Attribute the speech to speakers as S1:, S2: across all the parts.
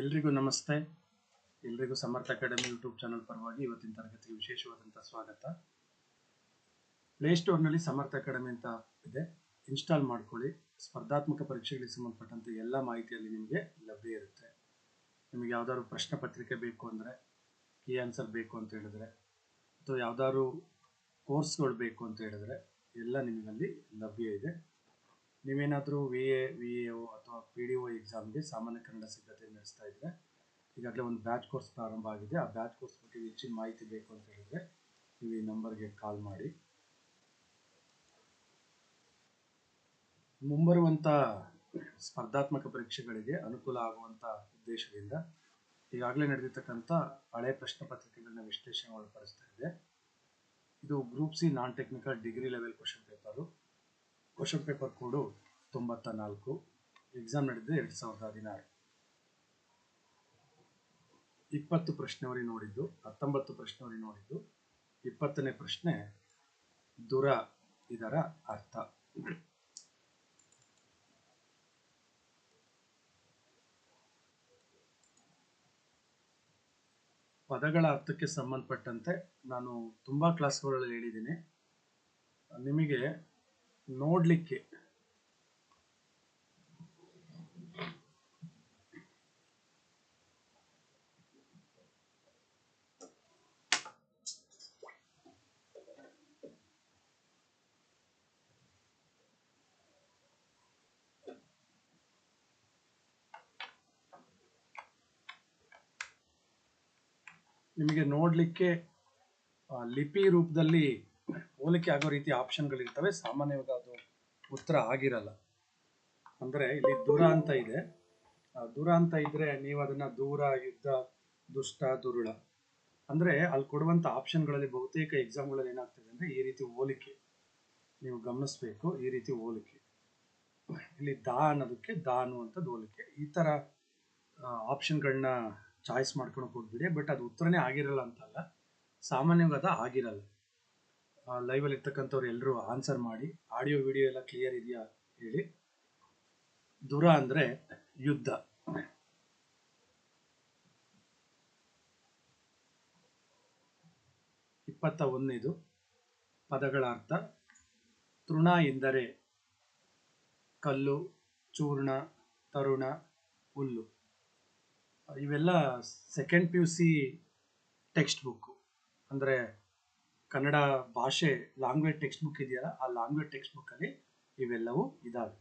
S1: ಎಲ್ರಿಗೂ ನಮಸ್ತೆ. ಎಲ್ರಿಗೂ ಸಮರ್ಥ ಅಕಾಡೆಮಿ ಯೂಟ್ಯೂಬ್ ಚಾನಲ್ ಪರವಾಗಿ ಇವತ್ತಿನ ತರಗತಿಗೆ ವಿಶೇಷವಾದಂಥ ಸ್ವಾಗತ. ಪ್ಲೇಸ್ಟೋರ್ನಲ್ಲಿ ಸಮರ್ಥ ಅಕಾಡೆಮಿ ಅಂತ ಇದೆ. ಇನ್ಸ್ಟಾಲ್ ಮಾಡ್ಕೊಳ್ಳಿ. ಸ್ಪರ್ಧಾತ್ಮಕ ಪರೀಕ್ಷೆಗಳಿಗೆ ಸಂಬಂಧಪಟ್ಟಂತೆ ಎಲ್ಲ ಮಾಹಿತಿಯಲ್ಲಿ ನಿಮಗೆ ಲಭ್ಯ ಇರುತ್ತೆ. ನಿಮಗೆ ಯಾವ್ದಾದ್ರು ಪ್ರಶ್ನೆ ಪತ್ರಿಕೆ ಬೇಕು ಅಂದರೆ ಕೀ ಆನ್ಸರ್ ಬೇಕು ಅಂತ ಹೇಳಿದ್ರೆ, ಅಥವಾ ಯಾವ್ದಾದ್ರು ಕೋರ್ಸ್ಗಳು ಬೇಕು ಅಂತ ಹೇಳಿದ್ರೆ ಎಲ್ಲ ನಿಮಗಲ್ಲಿ ಲಭ್ಯ ಇದೆ. ನೀವೇನಾದರೂ V A V A O ಅಥವಾ ಪಿ ಡಿ ಒ ಎಕ್ಸಾಮ್ಗೆ ಸಾಮಾನ್ಯ ಕನ್ನಡ ಸಿದ್ಧತೆ ನಡೆಸ್ತಾ ಇದ್ದರೆ ಈಗಾಗಲೇ ಒಂದು ಬ್ಯಾಚ್ ಕೋರ್ಸ್ ಪ್ರಾರಂಭ ಆಗಿದೆ. ಆ ಬ್ಯಾಚ್ ಕೋರ್ಸ್ ಬಗ್ಗೆ ಹೆಚ್ಚಿನ ಮಾಹಿತಿ ಬೇಕು ಅಂತ ಹೇಳಿದರೆ ನೀವು ಈ ನಂಬರ್ಗೆ ಕಾಲ್ ಮಾಡಿ. ಮುಂಬರುವಂಥ ಸ್ಪರ್ಧಾತ್ಮಕ ಪರೀಕ್ಷೆಗಳಿಗೆ ಅನುಕೂಲ ಆಗುವಂಥ ಉದ್ದೇಶದಿಂದ ಈಗಾಗಲೇ ನಡೆದಿರ್ತಕ್ಕಂಥ ಹಳೆ ಪ್ರಶ್ನೆ ಪತ್ರಿಕೆಗಳನ್ನ ವಿಶ್ಲೇಷಣೆ ಒಳಪಡಿಸ್ತಾ ಇದೆ. ಇದು group C non technical degree level question paper question paper code ತೊಂಬತ್ತ ನಾಲ್ಕು ಎಕ್ಸಾಮ್ ನಡೆದಿದೆ ಎರಡು ಸಾವಿರದ ಹದಿನಾರು. ಇಪ್ಪತ್ತು ಪ್ರಶ್ನೆವರಿ ನೋಡಿದ್ದು, ಹತ್ತೊಂಬತ್ತು ಪ್ರಶ್ನೆವರಿ ನೋಡಿದ್ದು, ಇಪ್ಪತ್ತನೇ ಪ್ರಶ್ನೆ ದುರ ಇದರ ಅರ್ಥ. ಪದಗಳ ಅರ್ಥಕ್ಕೆ ಸಂಬಂಧಪಟ್ಟಂತೆ ನಾನು ತುಂಬಾ ಕ್ಲಾಸ್ಗಳಲ್ಲಿ ಹೇಳಿದ್ದೀನಿ. ನಿಮಗೆ ನೋಡ್ಲಿಕ್ಕೆ. ನಿಮಗೆ ನೋಡ್ಲಿಕ್ಕೆ ಲಿಪಿ ರೂಪದಲ್ಲಿ ಹೋಲಿಕೆ ಆಗೋ ರೀತಿ ಆಪ್ಷನ್ಗಳಿರ್ತವೆ. ಸಾಮಾನ್ಯವಾಗಿ ಅದು ಉತ್ತರ ಆಗಿರಲ್ಲ. ಅಂದ್ರೆ ಇಲ್ಲಿ ದೂರ ಅಂತ ಇದೆ. ದೂರ ಅಂತ ಇದ್ರೆ ನೀವು ಅದನ್ನ ದೂರ, ಯುದ್ಧ, ದುಷ್ಟ, ದುರುಳ. ಅಂದ್ರೆ ಅಲ್ಲಿ ಕೊಡುವಂತ ಆಪ್ಷನ್ಗಳಲ್ಲಿ ಬಹುತೇಕ ಎಕ್ಸಾಮ್ಗಳಲ್ಲಿ ಏನಾಗ್ತದೆ ಅಂದ್ರೆ ಈ ರೀತಿ ಹೋಲಿಕೆ. ನೀವು ಗಮನಿಸಬೇಕು ಈ ರೀತಿ ಹೋಲಿಕೆ. ಇಲ್ಲಿ ದಾ ಅನ್ನೋದಕ್ಕೆ ದಾ ಅನ್ನುವಂಥದ್ದು ಹೋಲಿಕೆ. ಈ ತರ ಆಪ್ಷನ್ಗಳನ್ನ ಚಾಯ್ಸ್ ಮಾಡ್ಕೊಂಡು ಹೋಗ್ಬಿಡಿ. ಬಟ್ ಅದು ಉತ್ತರನೇ ಆಗಿರಲ್ಲ ಅಂತಲ್ಲ. ಸಾಮಾನ್ಯವಾದ ಆಗಿರಲ್ಲ. ಲೈವಲ್ಲಿ ಇರ್ತಕ್ಕಂಥವ್ರು ಎಲ್ಲರೂ ಆನ್ಸರ್ ಮಾಡಿ ಆಡಿಯೋ ವಿಡಿಯೋ ಎಲ್ಲ ಕ್ಲಿಯರ್ ಇದೆಯಾ ಹೇಳಿ. ದುರ ಅಂದರೆ ಯುದ್ಧ. ಇಪ್ಪತ್ತ ಒಂದನೇದು ಪದಗಳ ಅರ್ಥ ತೃಣ ಎಂದರೆ ಕಲ್ಲು, ಚೂರ್ಣ, ತರುಣ, ಹುಲ್ಲು. ಇವೆಲ್ಲ second P U C text book ಅಂದರೆ ಕನ್ನಡ ಭಾಷೆ ಲ್ಯಾಂಗ್ವೇಜ್ ಟೆಕ್ಸ್ಟ್ ಬುಕ್ ಇದೆಯಲ್ಲ, ಆ ಲ್ಯಾಂಗ್ವೇಜ್ ಟೆಕ್ಸ್ಟ್ ಬುಕ್ಕಲ್ಲಿ ಇವೆಲ್ಲವೂ ಇದಾವೆ.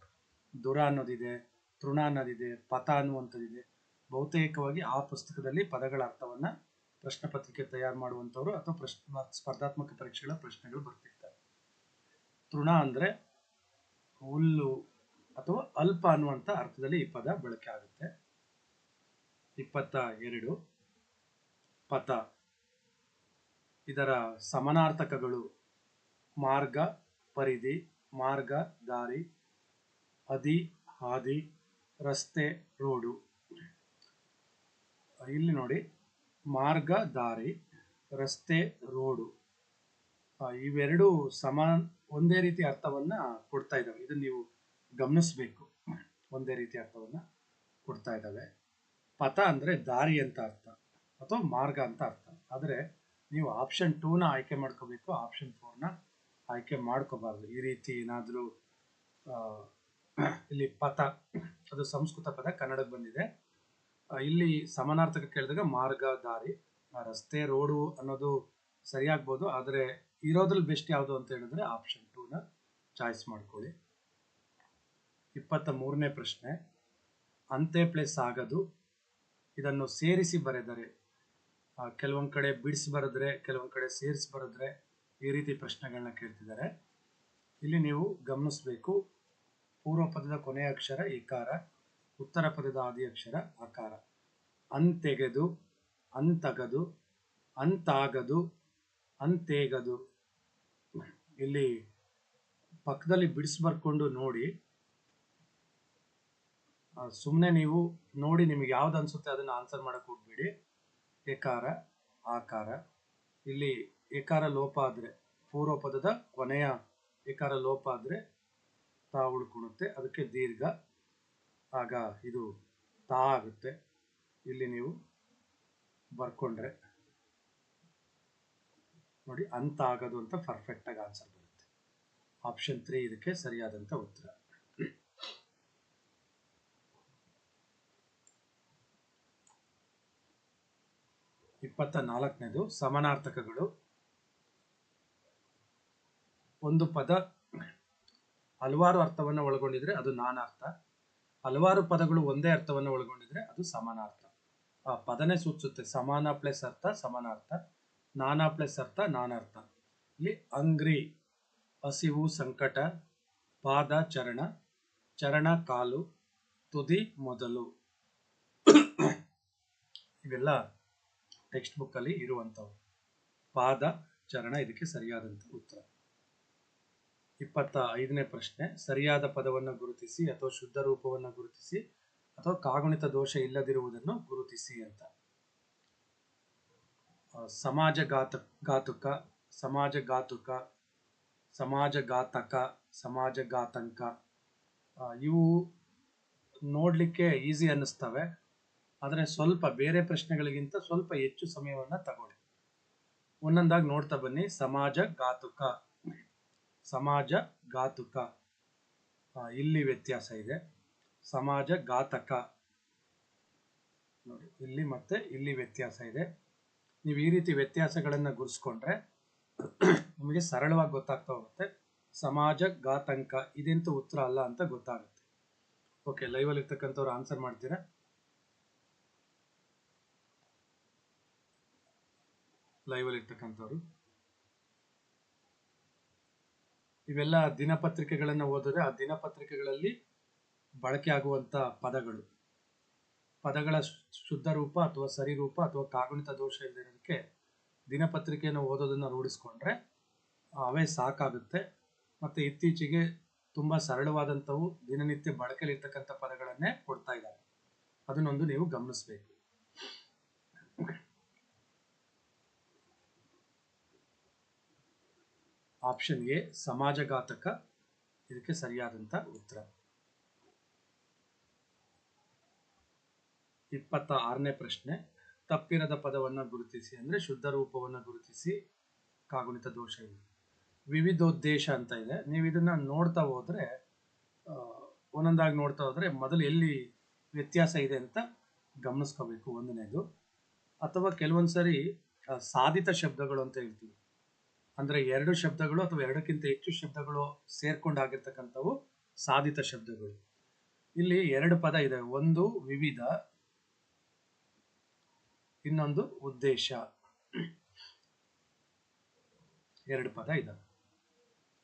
S1: ದುರ ಅನ್ನೋದಿದೆ, ತೃಣ ಅನ್ನೋದಿದೆ, ಪಥ ಅನ್ನುವಂಥದ್ದಿದೆ. ಬಹುತೇಕವಾಗಿ ಆ ಪುಸ್ತಕದಲ್ಲಿ ಪದಗಳ ಅರ್ಥವನ್ನು ಪ್ರಶ್ನೆ ಪತ್ರಿಕೆ ತಯಾರು ಮಾಡುವಂಥವ್ರು ಅಥವಾ ಸ್ಪರ್ಧಾತ್ಮಕ ಪರೀಕ್ಷೆಗಳ ಪ್ರಶ್ನೆಗಳು ಬರ್ತಿರ್ತವೆ. ತೃಣ ಅಂದರೆ ಹುಲ್ಲು ಅಥವಾ ಅಲ್ಪ ಅನ್ನುವಂಥ ಅರ್ಥದಲ್ಲಿ ಈ ಪದ ಬಳಕೆ ಆಗುತ್ತೆ. ಇಪ್ಪತ್ತ ಎರಡು, ಪಥ. ಇದರ ಸಮಾನಾರ್ಥಕಗಳು ಮಾರ್ಗ, ಪರಿಧಿ, ಮಾರ್ಗ, ದಾರಿ ಹದಿ ಹಾದಿ, ರಸ್ತೆ, ರೋಡು. ಇಲ್ಲಿ ನೋಡಿ, ಮಾರ್ಗ, ದಾರಿ, ರಸ್ತೆ, ರೋಡು. ಇವೆರಡು ಸಮಾನ, ಒಂದೇ ರೀತಿ ಅರ್ಥವನ್ನ ಕೊಡ್ತಾ ಇದ್ದಾವೆ. ಇದನ್ನು ನೀವು ಗಮನಿಸಬೇಕು. ಒಂದೇ ರೀತಿ ಅರ್ಥವನ್ನ ಕೊಡ್ತಾ ಇದ್ದಾವೆ. ಪಥ ಅಂದ್ರೆ ದಾರಿ ಅಂತ ಅರ್ಥ, ಅಥವಾ ಮಾರ್ಗ ಅಂತ ಅರ್ಥ. ಆದರೆ ನೀವು ಆಪ್ಷನ್ ಟೂನ ಆಯ್ಕೆ ಮಾಡ್ಕೋಬೇಕು. ಆಪ್ಷನ್ ಫೋರ್ನ ಆಯ್ಕೆ ಮಾಡ್ಕೋಬಾರ್ದು. ಈ ರೀತಿ ಏನಾದರೂ ಇಲ್ಲಿ ಪಥ, ಅದು ಸಂಸ್ಕೃತ ಪದ ಕನ್ನಡಕ್ಕೆ ಬಂದಿದೆ. ಇಲ್ಲಿ ಸಮಾನಾರ್ಥಕ ಕೇಳಿದಾಗ ಮಾರ್ಗ, ದಾರಿ ರಸ್ತೆ, ರೋಡು ಅನ್ನೋದು ಸರಿಯಾಗ್ಬೋದು. ಆದರೆ ಇರೋದ್ರಲ್ಲಿ ಬೆಸ್ಟ್ ಯಾವುದು ಅಂತ ಹೇಳಿದ್ರೆ ಆಪ್ಷನ್ ಟೂನ ಚಾಯ್ಸ್ ಮಾಡ್ಕೊಳ್ಳಿ. ಇಪ್ಪತ್ತ ಮೂರನೇ ಪ್ರಶ್ನೆ ಅಂತೆ ಪ್ಲೇಸ್ ಆಗದು, ಇದನ್ನು ಸೇರಿಸಿ ಬರೆದರೆ ಕೆಲವೊಂದ್ ಕಡೆ ಬಿಡಿಸಿ ಬರೆದ್ರೆ, ಕೆಲವೊಂದು ಕಡೆ ಸೇರಿಸಿ ಬರೆದ್ರೆ ಈ ರೀತಿ ಪ್ರಶ್ನೆಗಳನ್ನ ಕೇಳ್ತಿದ್ದಾರೆ. ಇಲ್ಲಿ ನೀವು ಗಮನಿಸಬೇಕು, ಪೂರ್ವ ಪದದ ಕೊನೆಯ ಅಕ್ಷರ ಇಕಾರ ಉತ್ತರ ಪದದ ಆದಿ ಅಕ್ಷರ ಅಕಾರ ಅಂತೆಗೆದು ಅಂತಗದು ಅಂತಾಗದು ಅಂತೇಗದು ಇಲ್ಲಿ ಪಕ್ಕದಲ್ಲಿ ಬಿಡಿಸಿ ಬರ್ಕೊಂಡು ನೋಡಿ. ಸುಮ್ಮನೆ ನೀವು ನೋಡಿ ನಿಮಗೆ ಯಾವ್ದು ಅನ್ಸುತ್ತೆ ಅದನ್ನ ಆನ್ಸರ್ ಮಾಡಕ್ ಹೋಗ್ಬೇಡಿ. ಏಕಾರ, ಆಕಾರ. ಇಲ್ಲಿ ಏಕಾರ ಲೋಪ ಆದ್ರೆ ಪೂರ್ವ ಪದದ ಕೊನೆಯ ಏಕಾರ ಲೋಪ ಆದ್ರೆ ತಾ ಉಳ್ಕೊಳುತ್ತೆ ಅದಕ್ಕೆ ದೀರ್ಘ. ಆಗ ಇದು ತಾ ಆಗುತ್ತೆ. ಇಲ್ಲಿ ನೀವು ಬರ್ಕೊಂಡ್ರೆ ನೋಡಿ, ಅಂತ ಆಗೋದು ಅಂತ ಪರ್ಫೆಕ್ಟ್ ಆಗಿ ಆನ್ಸರ್ ಬರುತ್ತೆ. ಆಪ್ಷನ್ ತ್ರೀ ಇದಕ್ಕೆ ಸರಿಯಾದಂತ ಉತ್ತರ. ಇಪ್ಪತ್ತ ನಾಲ್ಕನೇದು ಸಮಾನಾರ್ಥಕಗಳು. ಒಂದು ಪದ ಹಲವಾರು ಅರ್ಥವನ್ನು ಒಳಗೊಂಡಿದ್ರೆ ಅದು ನಾನಾರ್ಥ. ಹಲವಾರು ಪದಗಳು ಒಂದೇ ಅರ್ಥವನ್ನು ಒಳಗೊಂಡಿದ್ರೆ ಅದು ಸಮಾನಾರ್ಥ. ಆ ಪದನೇ ಸೂಚಿಸುತ್ತೆ ಸಮಾನ ಪ್ಲಸ್ ಅರ್ಥ, ಸಮಾನಾರ್ಥ. ನಾನಾ ಪ್ಲಸ್ ಅರ್ಥ, ನಾನಾರ್ಥ. ಇಲ್ಲಿ ಅಂಗ್ರಿ, ಹಸಿವು, ಸಂಕಟ, ಪಾದ, ಚರಣ ಚರಣ, ಕಾಲು, ತುದಿ, ಮೊದಲು. ಇವೆಲ್ಲ ಟೆಕ್ಸ್ಟ್ ಬುಕ್ ಅಲ್ಲಿ ಇರುವಂತವು ಪಾದ, ಚರಣ ಇದಕ್ಕೆ ಸರಿಯಾದಂಥ ಉತ್ತರ. ಇಪ್ಪತ್ತ ಐದನೇ ಪ್ರಶ್ನೆ, ಸರಿಯಾದ ಪದವನ್ನು ಗುರುತಿಸಿ ಅಥವಾ ಶುದ್ಧ ರೂಪವನ್ನು ಗುರುತಿಸಿ ಅಥವಾ ಕಾಗುಣಿತ ದೋಷ ಇಲ್ಲದಿರುವುದನ್ನು ಗುರುತಿಸಿ ಅಂತ. ಸಮಾಜ ಘಾತ ಘಾತುಕ, ಸಮಾಜ ಘಾತುಕ, ಸಮಾಜ ಘಾತಕ, ಸಮಾಜ ಘಾತಂಕ ಇವು ನೋಡ್ಲಿಕ್ಕೆ ಈಸಿ ಅನ್ನಿಸ್ತವೆ. ಆದರೆ ಸ್ವಲ್ಪ ಬೇರೆ ಪ್ರಶ್ನೆಗಳಿಗಿಂತ ಸ್ವಲ್ಪ ಹೆಚ್ಚು ಸಮಯವನ್ನು ತಗೊಳ್ಳಿ. ಒಂದೊಂದಾಗಿ ನೋಡ್ತಾ ಬನ್ನಿ. ಸಮಾಜ ಘಾತುಕ. ಸಮಾಜ ಘಾತುಕ. ಇಲ್ಲಿ ವ್ಯತ್ಯಾಸ ಇದೆ. ಸಮಾಜ ಘಾತಕ. ನೋಡಿ, ಇಲ್ಲಿ ಮತ್ತೆ ಇಲ್ಲಿ ವ್ಯತ್ಯಾಸ ಇದೆ. ನೀವು ಈ ರೀತಿ ವ್ಯತ್ಯಾಸಗಳನ್ನು ಗುರುಸ್ಕೊಂಡ್ರೆ ನಿಮಗೆ ಸರಳವಾಗಿ ಗೊತ್ತಾಗ್ತಾ ಹೋಗುತ್ತೆ. ಸಮಾಜ ಘಾತಂಕ. ಇದೆಂತೂ ಉತ್ತರ ಅಲ್ಲ ಅಂತ ಗೊತ್ತಾಗುತ್ತೆ. ಓಕೆ ಲೈವ್ ಅಲ್ಲಿ ಇರ್ತಕ್ಕಂಥವ್ರು ಆನ್ಸರ್ ಮಾಡ್ತೀರಾ? ಲೈವ್ ಅಲ್ಲಿ ಇರ್ತಕ್ಕಂಥವ್ರು. ಇವೆಲ್ಲ ದಿನಪತ್ರಿಕೆಗಳನ್ನು ಓದಿದ್ರೆ ಆ ದಿನಪತ್ರಿಕೆಗಳಲ್ಲಿ ಬಳಕೆ ಆಗುವಂತ ಪದಗಳು. ಪದಗಳ ಶುದ್ಧ ರೂಪ ಅಥವಾ ಸರಿ ರೂಪ ಅಥವಾ ಕಾಗುಣಿತ ದೋಷ ಇಲ್ಲದಿರೋದಕ್ಕೆ ದಿನಪತ್ರಿಕೆಯನ್ನು ಓದೋದನ್ನ ರೂಢಿಸ್ಕೊಂಡ್ರೆ ಅವೇ ಸಾಕಾಗುತ್ತೆ. ಮತ್ತೆ ಇತ್ತೀಚೆಗೆ ತುಂಬಾ ಸರಳವಾದಂಥವು ದಿನನಿತ್ಯ ಬಳಕೆಯಲ್ಲಿರ್ತಕ್ಕಂಥ ಪದಗಳನ್ನೇ ಕೊಡ್ತಾ ಇದ್ದಾರೆ. ಅದನ್ನೊಂದು ನೀವು ಗಮನಿಸಬೇಕು. ಆಪ್ಷನ್ ಎ ಸಮಾಜಘಾತಕ. ಇದಕ್ಕೆ ಸರಿಯಾದಂತ ಉತ್ತರ. ಇಪ್ಪತ್ತ ಆರನೇ ಪ್ರಶ್ನೆ, ತಪ್ಪಿರದ ಪದವನ್ನ ಗುರುತಿಸಿ ಅಂದ್ರೆ ಶುದ್ಧ ರೂಪವನ್ನ ಗುರುತಿಸಿ ಕಾಗುಣಿತ ದೋಷ ಇದೆ. ವಿವಿಧೋದ್ದೇಶ ಅಂತ ಇದೆ. ನೀವು ಇದನ್ನ ನೋಡ್ತಾ ಹೋದರೆ ಒಂದೊಂದಾಗಿ ನೋಡ್ತಾ ಹೋದರೆ ಮೊದಲು ಎಲ್ಲಿ ವ್ಯತ್ಯಾಸ ಇದೆ ಅಂತ ಗಮನಿಸ್ಕೋಬೇಕು ಒಂದನೇದು. ಅಥವಾ ಕೆಲವೊಂದು ಸಾರಿ ಸಾಧಿತ ಶಬ್ದಗಳು ಅಂತ ಹೇಳ್ತೀವಿ. ಅಂದ್ರೆ ಎರಡು ಶಬ್ದಗಳು ಅಥವಾ ಎರಡಕ್ಕಿಂತ ಹೆಚ್ಚು ಶಬ್ದಗಳು ಸೇರ್ಕೊಂಡಾಗಿರ್ತಕ್ಕಂಥವು ಸಾಧಿತ ಶಬ್ದಗಳು. ಇಲ್ಲಿ ಎರಡು ಪದ ಇದೆ. ಒಂದು ವಿವಿಧ, ಇನ್ನೊಂದು ಉದ್ದೇಶ. ಎರಡು ಪದ ಇದೆ.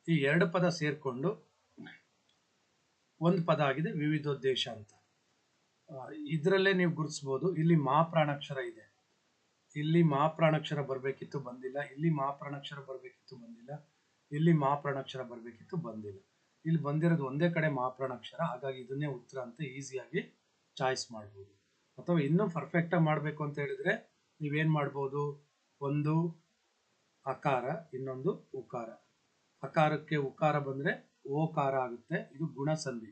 S1: ಈ ಎರಡು ಪದ ಸೇರ್ಕೊಂಡು ಒಂದು ಪದ ಆಗಿದೆ ವಿವಿಧೋದ್ದೇಶ ಅಂತ. ಇದರಲ್ಲೇ ನೀವು ಗುರುತಿಸಬಹುದು ಇಲ್ಲಿ ಮಹಾಪ್ರಾಣಾಕ್ಷರ ಇದೆ. ಇಲ್ಲಿ ಮಹಾಪ್ರಾಣಾಕ್ಷರ ಬರಬೇಕಿತ್ತು, ಬಂದಿಲ್ಲ. ಇಲ್ಲಿ ಮಹಾಪ್ರಾಣಾಕ್ಷರ ಬರಬೇಕಿತ್ತು, ಬಂದಿಲ್ಲ. ಇಲ್ಲಿ ಮಹಾಪ್ರಾಣಾಕ್ಷರ ಬರಬೇಕಿತ್ತು, ಬಂದಿಲ್ಲ. ಇಲ್ಲಿ ಬಂದಿರೋದು ಒಂದೇ ಕಡೆ ಮಹಾಪ್ರಾಣಾಕ್ಷರ, ಹಾಗಾಗಿ ಇದನ್ನೇ ಉತ್ತರ ಅಂತ ಈಸಿಯಾಗಿ ಚಾಯ್ಸ್ ಮಾಡ್ಬೋದು. ಅಥವಾ ಇನ್ನೂ ಪರ್ಫೆಕ್ಟ್ ಆಗಿ ಮಾಡಬೇಕು ಅಂತ ಹೇಳಿದ್ರೆ ನೀವೇನು ಮಾಡ್ಬೋದು? ಒಂದು ಅಕಾರ, ಇನ್ನೊಂದು ಉಕಾರ. ಅಕಾರಕ್ಕೆ ಉಕಾರ ಬಂದ್ರೆ ಓಕಾರ ಆಗುತ್ತೆ, ಇದು ಗುಣಸಂಧಿ.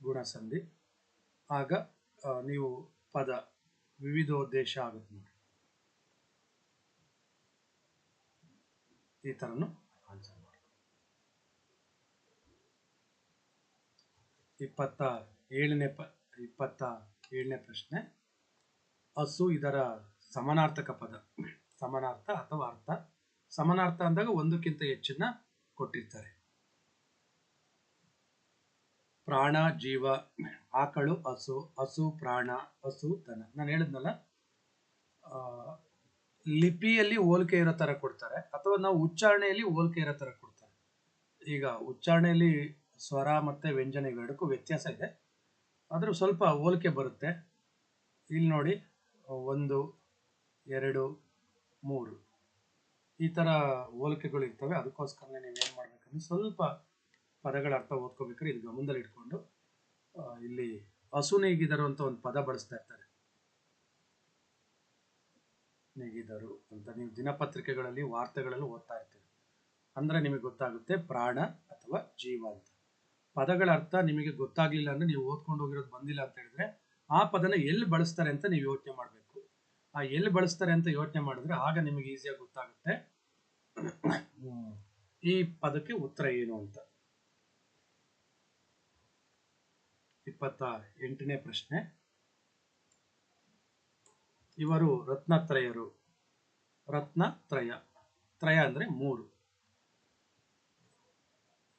S1: ಗುಣಸಂಧಿ. ಆಗ ನೀವು ಪದ ವಿವಿಧೋದ್ದೇಶ ಆಗುತ್ತೆ ನೋಡಿ ಈ ತರನು ಆನ್ಸರ್ ಮಾಡಿ ಇಪ್ಪತ್ತ ಏಳನೇ ಪ ಇಪ್ಪತ್ತ ಏಳನೇ ಪ್ರಶ್ನೆ. ಹಸು ಇದರ ಸಮಾನಾರ್ಥಕ ಪದ. ಸಮಾನಾರ್ಥ ಅಥವಾ ಅರ್ಥ. ಸಮಾನಾರ್ಥ ಅಂದಾಗ ಒಂದಕ್ಕಿಂತ ಹೆಚ್ಚನ್ನ ಕೊಟ್ಟಿರ್ತಾರೆ. ಪ್ರಾಣ ಜೀವ ಆಕಳು ಹಸು ಹಸು ಪ್ರಾಣ, ಹಸು ದನ ನಾನು ಹೇಳಿದ್ನಲ್ಲ ಲಿಪಿಯಲ್ಲಿ ಹೋಲಿಕೆ ಇರೋ ತರ ಕೊಡ್ತಾರೆ, ಅಥವಾ ನಾವು ಉಚ್ಚಾರಣೆಯಲ್ಲಿ ಹೋಲಿಕೆ ಇರೋ ತರ ಕೊಡ್ತಾರೆ. ಈಗ ಉಚ್ಚಾರಣೆಯಲ್ಲಿ ಸ್ವರ ಮತ್ತೆ ವ್ಯಂಜನ ಇವೆರಡಕ್ಕೂ ವ್ಯತ್ಯಾಸ ಇದೆ. ಆದರೂ ಸ್ವಲ್ಪ ಹೋಲಿಕೆ ಬರುತ್ತೆ. ಇಲ್ಲಿ ನೋಡಿ, ಒಂದು, ಎರಡು, ಮೂರು. ಈ ತರ ಹೋಲಿಕೆಗಳು ಇರ್ತವೆ. ಅದಕ್ಕೋಸ್ಕರನೇ ನೀವೇನ್ ಮಾಡಬೇಕಂದ್ರೆ ಸ್ವಲ್ಪ ಪದಗಳ ಅರ್ಥ ಓದ್ಕೋಬೇಕಾದ್ರೆ ಇದು ಗಮನದಲ್ಲಿ ಇಟ್ಕೊಂಡು ಇಲ್ಲಿ ಹಸು ನೇಗಿದರು ಅಂತ ಒಂದು ಪದ ಬಳಸ್ತಾ ಇರ್ತಾರೆ. ನೇಗಿದರು ಅಂತ ನೀವು ದಿನಪತ್ರಿಕೆಗಳಲ್ಲಿ, ವಾರ್ತೆಗಳಲ್ಲಿ ಓದ್ತಾ ಇರ್ತೀರಿ. ಅಂದ್ರೆ ನಿಮಗೆ ಗೊತ್ತಾಗುತ್ತೆ ಪ್ರಾಣ ಅಥವಾ ಜೀವ ಅಂತ. ಪದಗಳ ಅರ್ಥ ನಿಮಗೆ ಗೊತ್ತಾಗ್ಲಿಲ್ಲ ಅಂದ್ರೆ ನೀವು ಓದ್ಕೊಂಡು ಹೋಗಿರೋದು ಬಂದಿಲ್ಲ ಅಂತ ಹೇಳಿದ್ರೆ, ಆ ಪದನ ಎಲ್ಲಿ ಬಳಸ್ತಾರೆ ಅಂತ ನೀವು ಯೋಚನೆ ಮಾಡಬೇಕು. ಆ ಎಲ್ಲಿ ಬಳಸ್ತಾರೆ ಅಂತ ಯೋಚನೆ ಮಾಡಿದ್ರೆ ಆಗ ನಿಮಗೆ ಈಸಿಯಾಗಿ ಗೊತ್ತಾಗುತ್ತೆ ಈ ಪದಕ್ಕೆ ಉತ್ತರ ಏನು ಅಂತ. ಇಪ್ಪತ್ತ ಎಂಟನೇ ಪ್ರಶ್ನೆ. ಇವರು ರತ್ನತ್ರಯರು. ರತ್ನತ್ರಯ. ತ್ರಯ ಅಂದ್ರೆ ಮೂರು.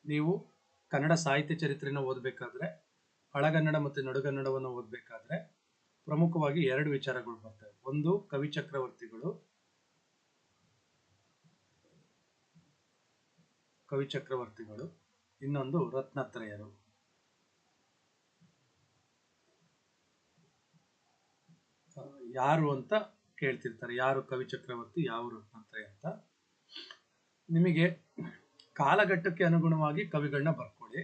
S1: ನೀವು ಕನ್ನಡ ಸಾಹಿತ್ಯ ಚರಿತ್ರೆಯನ್ನು ಓದಬೇಕಾದ್ರೆ ಹಳಗನ್ನಡ ಮತ್ತು ನಡುಗನ್ನಡವನ್ನು ಓದಬೇಕಾದ್ರೆ ಪ್ರಮುಖವಾಗಿ ಎರಡು ವಿಚಾರಗಳು ಬರ್ತವೆ. ಒಂದು, ಕವಿ ಚಕ್ರವರ್ತಿಗಳು. ಕವಿ ಚಕ್ರವರ್ತಿಗಳು. ಇನ್ನೊಂದು ರತ್ನತ್ರಯರು ಆ, ಯಾರು ಅಂತ ಕೇಳ್ತಿರ್ತಾರೆ. ಯಾರು ಕವಿ ಚಕ್ರವರ್ತಿ, ಯಾವ ರತ್ನತ್ರಯ ಅಂತ. ನಿಮಗೆ ಕಾಲಘಟ್ಟಕ್ಕೆ ಅನುಗುಣವಾಗಿ ಕವಿಗಳನ್ನ ಬರ್ಕೊಳ್ಳಿ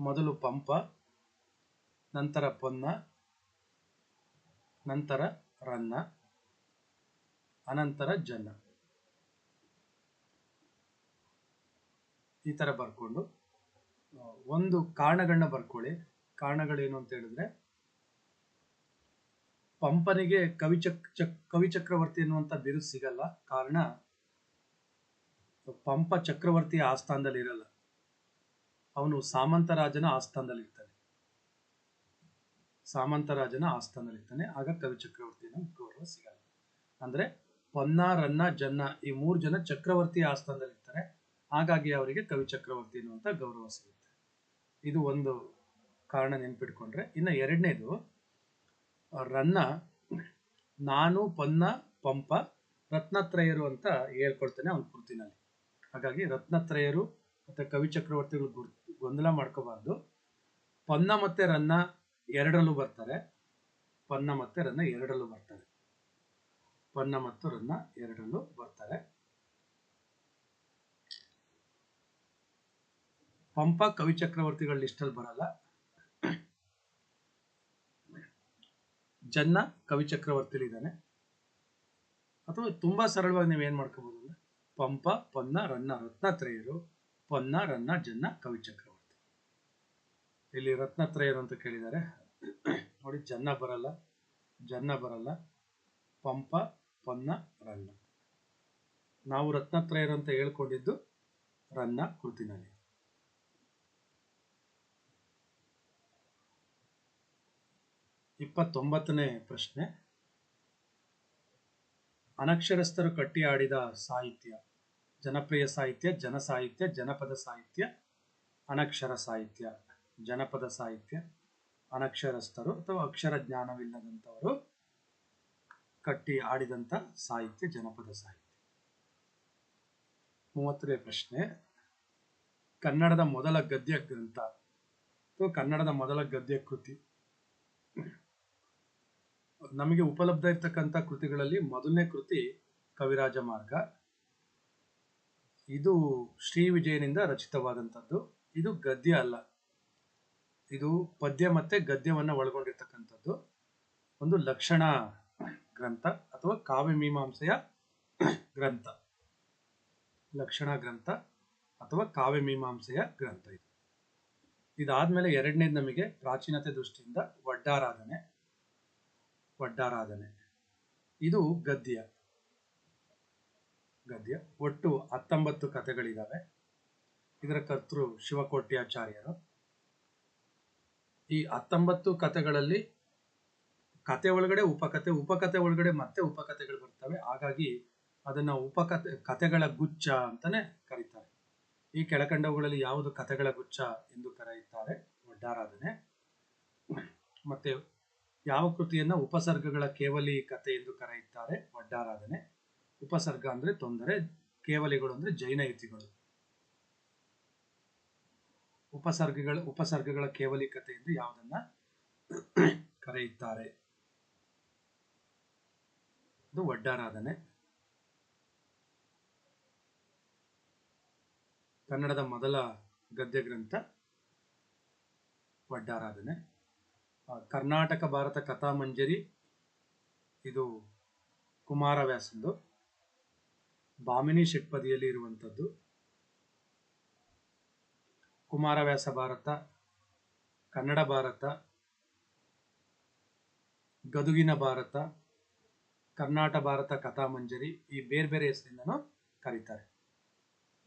S1: ಮೊದಲು ಪಂಪ, ನಂತರ ಪೊನ್ನ, ನಂತರ ರನ್ನ, ಅನಂತರ ಜನ್ನ. ಈ ತರ ಬರ್ಕೊಂಡು, ಒಂದು ಕಾರಣಗಳನ್ನ ಬರ್ಕೊಳ್ಳಿ ಕಾರಣಗಳೇನು ಅಂತ ಹೇಳಿದ್ರೆ ಪಂಪನಿಗೆ ಕವಿಚಕ್ ಚಕ್ ಕವಿ ಚಕ್ರವರ್ತಿ ಎನ್ನುವಂತ ಬಿರುದು ಸಿಗಲ್ಲ. ಕಾರಣ, ಪಂಪ ಚಕ್ರವರ್ತಿಯ ಆಸ್ಥಾನದಲ್ಲಿ ಇರಲ್ಲ. ಅವನು ಸಾಮಂತರಾಜನ ಆಸ್ಥಾನದಲ್ಲಿ ಇರ್ತಾನೆ ಸಾಮಂತರಾಜನ ಆಸ್ಥಾನದಲ್ಲಿ ಇರ್ತಾನೆ ಆಗ ಕವಿ ಚಕ್ರವರ್ತಿನ ಗೌರವ ಸಿಗಲ್ಲ. ಅಂದ್ರೆ, ಪೊನ್ನ, ರನ್ನ, ಜನ್ನ ಈ ಮೂರು ಜನ ಚಕ್ರವರ್ತಿಯ ಆಸ್ಥಾನದಲ್ಲಿ ಇರ್ತಾರೆ ಹಾಗಾಗಿ ಅವರಿಗೆ ಕವಿ ಚಕ್ರವರ್ತಿ ಗೌರವ ಸಿಗುತ್ತೆ. ಇದು ಒಂದು ಕಾರಣ ನೆನ್ಪಿಟ್ಕೊಂಡ್ರೆ. ಇನ್ನು ಎರಡನೇದು ರನ್ನ, ನಾನು, ಪನ್ನ, ಪಂಪ, ರತ್ನತ್ರಯರು ಅಂತ ಹೇಳ್ಕೊಳ್ತಾನೆ ಅವನ ಕೃತಿನಲ್ಲಿ. ಹಾಗಾಗಿ ರತ್ನತ್ರಯರು ಮತ್ತೆ ಕವಿ ಚಕ್ರವರ್ತಿಗಳು ಗೊಂದಲ ಮಾಡ್ಕೋಬಾರ್ದು. ಪನ್ನ ಮತ್ತೆ ರನ್ನ ಎರಡರಲ್ಲೂ ಬರ್ತಾರೆ. ಪನ್ನ ಮತ್ತೆ ರನ್ನ ಎರಡರಲ್ಲೂ ಬರ್ತಾರೆ. ಪನ್ನ ಮತ್ತು ರನ್ನ ಎರಡರಲ್ಲೂ ಬರ್ತಾರೆ. ಪಂಪ ಕವಿ ಚಕ್ರವರ್ತಿಗಳ ಲಿಸ್ಟಲ್ಲಿ ಬರಲ್ಲ. ಜನ್ನ ಕವಿ ಚಕ್ರವರ್ತಿಲಿ ಇದ್ದಾನೆ ಅಥವಾ ತುಂಬಾ ಸರಳವಾಗಿ ನೀವು ಏನ್ ಮಾಡ್ಕೋಬಹುದು ಅಂದ್ರೆ ಪಂಪ, ಪೊನ್ನ, ರನ್ನ, ರತ್ನತ್ರಯರು, ಪೊನ್ನ, ರನ್ನ, ಜನ್ನ, ಕವಿ ಚಕ್ರವರ್ತಿ. ಇಲ್ಲಿ ರತ್ನತ್ರಯರು ಅಂತ ಕೇಳಿದ್ದಾರೆ. ನೋಡಿ, ಜನ್ನ ಬರಲ್ಲ ಜನ್ನ ಬರಲ್ಲ. ಪಂಪ, ಪೊನ್ನ, ರನ್ನ. ನಾವು ರತ್ನತ್ರಯರು ಅಂತ ಹೇಳ್ಕೊಂಡಿದ್ದು ರನ್ನ ಕೃತಿನಲ್ಲಿ. ಇಪ್ಪತ್ತೊಂಬತ್ತನೇ ಪ್ರಶ್ನೆ. ಅನಕ್ಷರಸ್ಥರು ಕಟ್ಟಿ ಆಡಿದ ಸಾಹಿತ್ಯ, ಜನಪ್ರಿಯ ಸಾಹಿತ್ಯ ಜನ ಸಾಹಿತ್ಯ ಜನಪದ ಸಾಹಿತ್ಯ, ಅನಕ್ಷರ ಸಾಹಿತ್ಯ, ಜನಪದ ಸಾಹಿತ್ಯ, ಅನಕ್ಷರಸ್ಥರು ಅಥವಾ ಅಕ್ಷರ ಜ್ಞಾನವಿಲ್ಲದಂಥವರು ಕಟ್ಟಿ ಆಡಿದಂಥ ಸಾಹಿತ್ಯ, ಜನಪದ ಸಾಹಿತ್ಯ. ಮೂವತ್ತನೇ ಪ್ರಶ್ನೆ. ಕನ್ನಡದ ಮೊದಲ ಗದ್ಯ ಗ್ರಂಥ ಅಥವಾ ಕನ್ನಡದ ಮೊದಲ ಗದ್ಯ ಕೃತಿ ನಮಗೆ ಉಪಲಬ್ಧ ಇರ್ತಕ್ಕಂಥ ಕೃತಿಗಳಲ್ಲಿ ಮೊದಲನೇ ಕೃತಿ ಕವಿರಾಜ ಮಾರ್ಗ. ಇದು ಶ್ರೀ ವಿಜಯನಿಂದ ರಚಿತವಾದಂಥದ್ದು. ಇದು ಗದ್ಯ ಅಲ್ಲ. ಇದು ಪದ್ಯ ಮತ್ತೆ ಗದ್ಯವನ್ನು ಒಳಗೊಂಡಿರ್ತಕ್ಕಂಥದ್ದು. ಒಂದು ಲಕ್ಷಣ ಗ್ರಂಥ ಅಥವಾ ಕಾವ್ಯ ಮೀಮಾಂಸೆಯ ಗ್ರಂಥ. ಲಕ್ಷಣ ಗ್ರಂಥ ಅಥವಾ ಕಾವ್ಯ ಮೀಮಾಂಸೆಯ ಗ್ರಂಥ ಇದು. ಇದಾದ್ಮೇಲೆ ಎರಡನೇದು ನಮಗೆ ಪ್ರಾಚೀನತೆ ದೃಷ್ಟಿಯಿಂದ ವಡ್ಡಾರಾಧನೆ. ವಡ್ಡಾರಾಧನೆ ಇದು ಗದ್ಯ. ಗದ್ಯ. ಒಟ್ಟು ಹತ್ತೊಂಬತ್ತು ಕಥೆಗಳಿದ್ದಾವೆ ಇದರ ಕರ್ತೃ ಶಿವಕೋಟ್ಯಾಚಾರ್ಯರು. ಈ ಹತ್ತೊಂಬತ್ತು ಕಥೆಗಳಲ್ಲಿ ಕತೆ ಒಳಗಡೆ ಉಪಕತೆ ಉಪಕತೆ ಒಳಗಡೆ ಮತ್ತೆ ಉಪಕಥೆಗಳು ಬರ್ತವೆ. ಹಾಗಾಗಿ ಅದನ್ನ ಉಪಕತೆ ಕಥೆಗಳ ಗುಚ್ಛ ಅಂತಾನೆ ಕರೀತಾರೆ. ಈ ಕೆಳಕಂಡವುಗಳಲ್ಲಿ ಯಾವುದು ಕಥೆಗಳ ಗುಚ್ಛ ಎಂದು ಕರೆಯುತ್ತಾರೆ? ಒಡ್ಡಾರಾಧನೆ ಮತ್ತೆ ಯಾವ ಕೃತಿಯನ್ನ ಉಪಸರ್ಗಗಳ ಕೇವಲಿ ಕಥೆ ಎಂದು ಕರೆಯುತ್ತಾರೆ? ವಡ್ಡಾರಾಧನೆ. ಉಪಸರ್ಗ ಅಂದ್ರೆ ತೊಂದರೆ ಕೇವಲಿಗಳು ಅಂದ್ರೆ ಜೈನಯುತಿಗಳು ಉಪಸರ್ಗಗಳ ಉಪಸರ್ಗಗಳ ಕೇವಲಿ ಕಥೆ ಎಂದು ಯಾವುದನ್ನ ಕರೆಯುತ್ತಾರೆ? ಇದು ಒಡ್ಡಾರಾಧನೆ ಕನ್ನಡದ ಮೊದಲ ಗದ್ಯ ಗ್ರಂಥ ಒಡ್ಡಾರಾಧನೆ ಆ, ಕರ್ನಾಟಕ ಭಾರತ ಕಥಾಮಂಜರಿ ಇದು ಕುಮಾರವ್ಯಾಸಂದು ಬಾಮಿನಿ ಷಟ್ಪದಿಯಲ್ಲಿ ಇರುವಂಥದ್ದು. ಕುಮಾರವ್ಯಾಸ ಭಾರತ, ಕನ್ನಡ ಭಾರತ, ಗದುಗಿನ ಭಾರತ, ಕರ್ನಾಟ ಭಾರತ ಕಥಾಮಂಜರಿ ಈ ಬೇರೆ ಬೇರೆ ಹೆಸರಿಂದನೂ ಕರೀತಾರೆ.